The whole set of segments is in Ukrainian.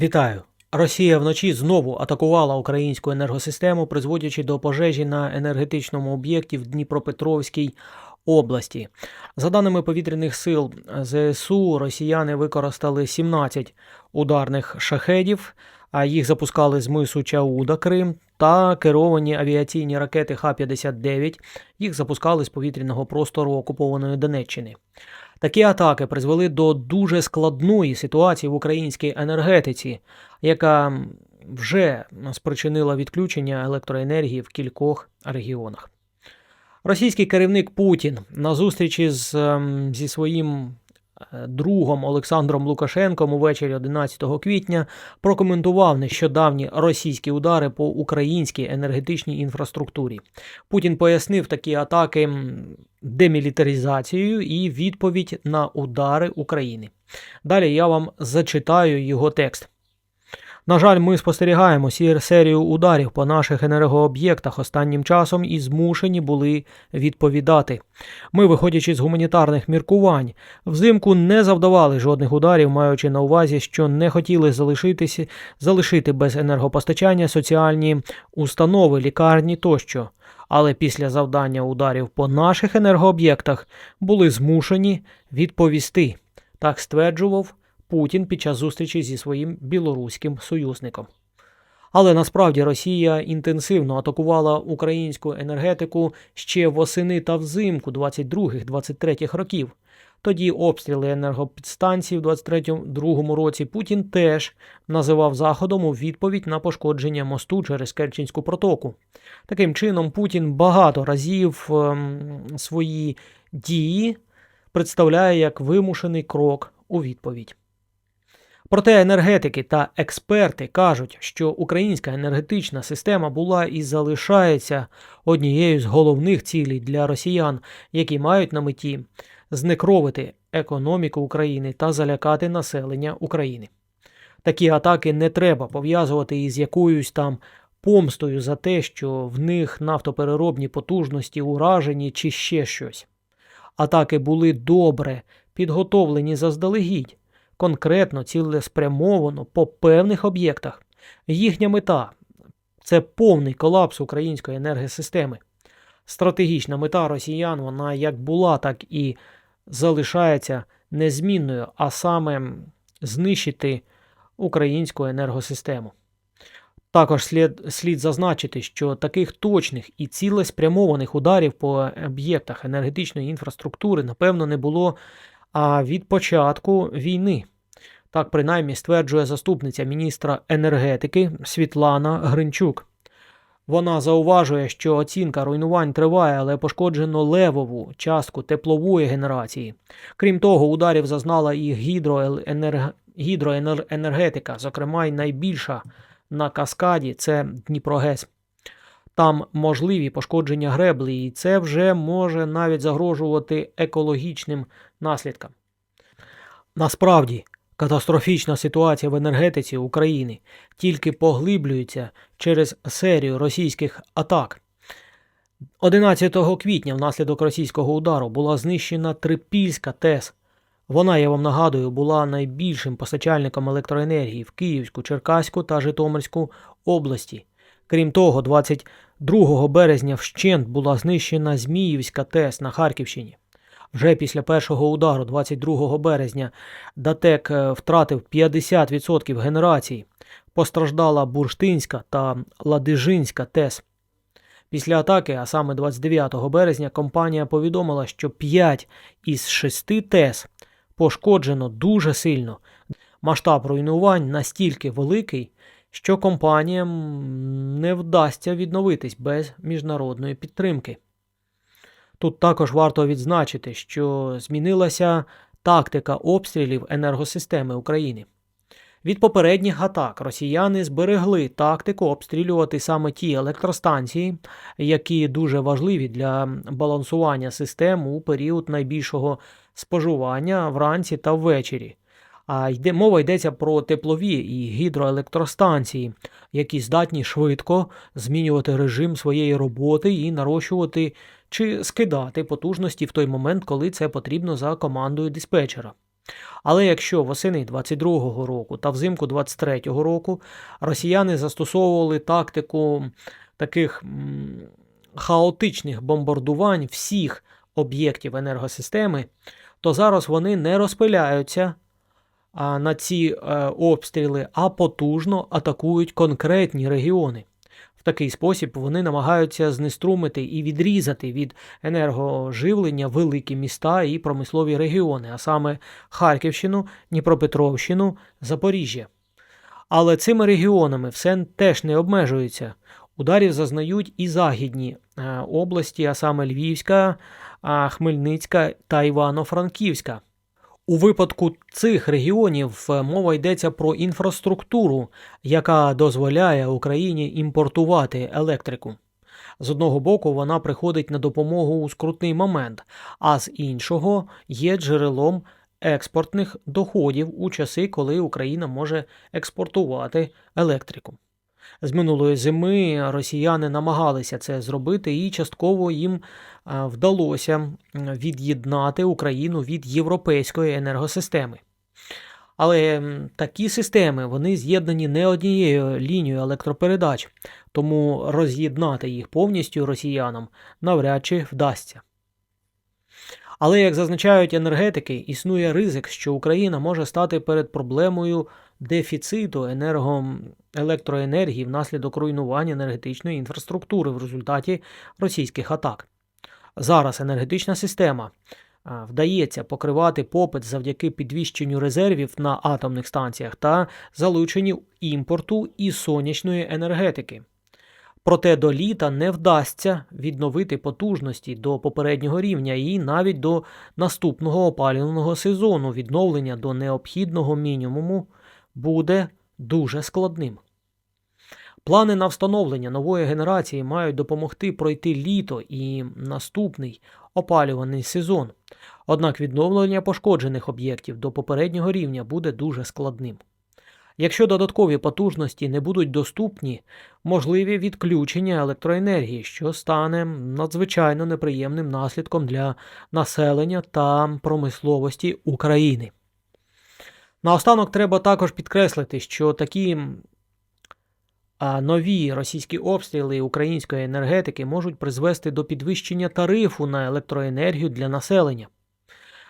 Вітаю! Росія вночі знову атакувала українську енергосистему, призводячи до пожежі на енергетичному об'єкті в Дніпропетровській області. За даними повітряних сил ЗСУ, росіяни використали 17 ударних шахедів, а їх запускали з мису Чауда Крим та керовані авіаційні ракети Х-59. Їх запускали з повітряного простору окупованої Донеччини. Такі атаки призвели до дуже складної ситуації в українській енергетиці, яка вже спричинила відключення електроенергії в кількох регіонах. Російський керівник Путін на зустрічі з, ем, зі своїм другом Олександром Лукашенком увечері 11 квітня прокоментував нещодавні російські удари по українській енергетичній інфраструктурі. Путін пояснив такі атаки демілітаризацією і відповідь на удари України. Далі я вам зачитаю його текст. На жаль, ми спостерігаємо серію ударів по наших енергооб'єктах останнім часом і змушені були відповідати. Ми, виходячи з гуманітарних міркувань, взимку не завдавали жодних ударів, маючи на увазі, що не хотіли залишитися, залишити без енергопостачання соціальні установи, лікарні тощо. Але після завдання ударів по наших енергооб'єктах були змушені відповісти. Так стверджував Путін під час зустрічі зі своїм білоруським союзником. Але насправді Росія інтенсивно атакувала українську енергетику ще восени та взимку 22-23 років. Тоді обстріли енергопідстанцій в 23-2 році Путін теж називав заходом у відповідь на пошкодження мосту через Керченську протоку. Таким чином, Путін багато разів ем, свої дії представляє як вимушений крок у відповідь. Проте енергетики та експерти кажуть, що українська енергетична система була і залишається однією з головних цілей для росіян, які мають на меті знекровити економіку України та залякати населення України. Такі атаки не треба пов'язувати із якоюсь там помстою за те, що в них нафтопереробні потужності уражені чи ще щось. Атаки були добре підготовлені заздалегідь конкретно цілеспрямовано по певних об'єктах. Їхня мета це повний колапс української енергосистеми. Стратегічна мета росіян вона як була, так і залишається незмінною, а саме знищити українську енергосистему. Також слід, слід зазначити, що таких точних і цілеспрямованих ударів по об'єктах енергетичної інфраструктури, напевно, не було а від початку війни. Так принаймні стверджує заступниця міністра енергетики Світлана Гринчук. Вона зауважує, що оцінка руйнувань триває, але пошкоджено левову частку теплової генерації. Крім того, ударів зазнала і гідроенерг... гідроенергетика, зокрема й найбільша на каскаді це Дніпрогес. Там можливі пошкодження греблі, і це вже може навіть загрожувати екологічним наслідкам. Насправді, катастрофічна ситуація в енергетиці України тільки поглиблюється через серію російських атак. 11 квітня внаслідок російського удару була знищена Трипільська ТЕС. Вона, я вам нагадую, була найбільшим постачальником електроенергії в Київську, Черкаську та Житомирську області. Крім того, 22 березня вщент була знищена Зміївська ТЕС на Харківщині. Вже після першого удару, 22 березня, Датек е, втратив 50% генерації. Постраждала Бурштинська та Ладижинська ТЕС. Після атаки, а саме 29 березня, компанія повідомила, що 5 із 6 ТЕС пошкоджено дуже сильно. Масштаб руйнувань настільки великий, що компаніям не вдасться відновитись без міжнародної підтримки. Тут також варто відзначити, що змінилася тактика обстрілів енергосистеми України. Від попередніх атак росіяни зберегли тактику обстрілювати саме ті електростанції, які дуже важливі для балансування систем у період найбільшого споживання вранці та ввечері. А йде мова йдеться про теплові і гідроелектростанції, які здатні швидко змінювати режим своєї роботи і нарощувати чи скидати потужності в той момент, коли це потрібно за командою диспетчера. Але якщо восени 22-го року та взимку 23-го року росіяни застосовували тактику таких хаотичних бомбардувань всіх об'єктів енергосистеми, то зараз вони не розпиляються на ці е, обстріли, а потужно атакують конкретні регіони. В такий спосіб вони намагаються знеструмити і відрізати від енергоживлення великі міста і промислові регіони, а саме Харківщину, Дніпропетровщину, Запоріжжя. Але цими регіонами все теж не обмежується. Ударів зазнають і західні е, області, а саме Львівська, Хмельницька та Івано-Франківська. У випадку цих регіонів е, мова йдеться про інфраструктуру, яка дозволяє Україні імпортувати електрику. З одного боку, вона приходить на допомогу у скрутний момент, а з іншого є джерелом експортних доходів у часи, коли Україна може експортувати електрику. З минулої зими росіяни намагалися це зробити, і частково їм вдалося від'єднати Україну від європейської енергосистеми. Але такі системи вони з'єднані не однією лінією електропередач, тому роз'єднати їх повністю росіянам навряд чи вдасться. Але, як зазначають енергетики, існує ризик, що Україна може стати перед проблемою дефіциту енерго... електроенергії внаслідок руйнування енергетичної інфраструктури в результаті російських атак. Зараз енергетична система вдається покривати попит завдяки підвищенню резервів на атомних станціях та залученню імпорту і сонячної енергетики. Проте до літа не вдасться відновити потужності до попереднього рівня і навіть до наступного опалювального сезону відновлення до необхідного мінімуму буде дуже складним. Плани на встановлення нової генерації мають допомогти пройти літо і наступний опалювальний сезон. Однак відновлення пошкоджених об'єктів до попереднього рівня буде дуже складним. Якщо додаткові потужності не будуть доступні, можливі відключення електроенергії, що стане надзвичайно неприємним наслідком для населення та промисловості України. Наостанок треба також підкреслити, що такі нові російські обстріли української енергетики можуть призвести до підвищення тарифу на електроенергію для населення.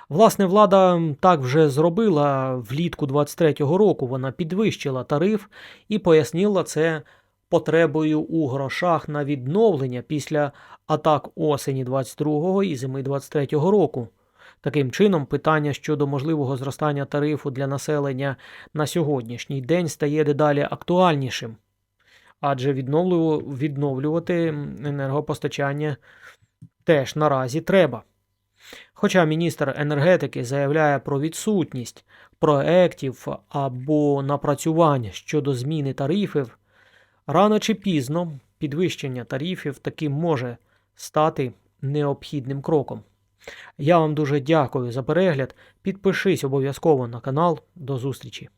Власне, влада так вже зробила влітку 23-го року. Вона підвищила тариф і пояснила це потребою у грошах на відновлення після атак осені 22-го і зими 23-го року. Таким чином, питання щодо можливого зростання тарифу для населення на сьогоднішній день стає дедалі актуальнішим, адже відновлювати енергопостачання теж наразі треба. Хоча міністр енергетики заявляє про відсутність проєктів або напрацювань щодо зміни тарифів, рано чи пізно підвищення тарифів таки може стати необхідним кроком. Я вам дуже дякую за перегляд. Підпишись обов'язково на канал. До зустрічі!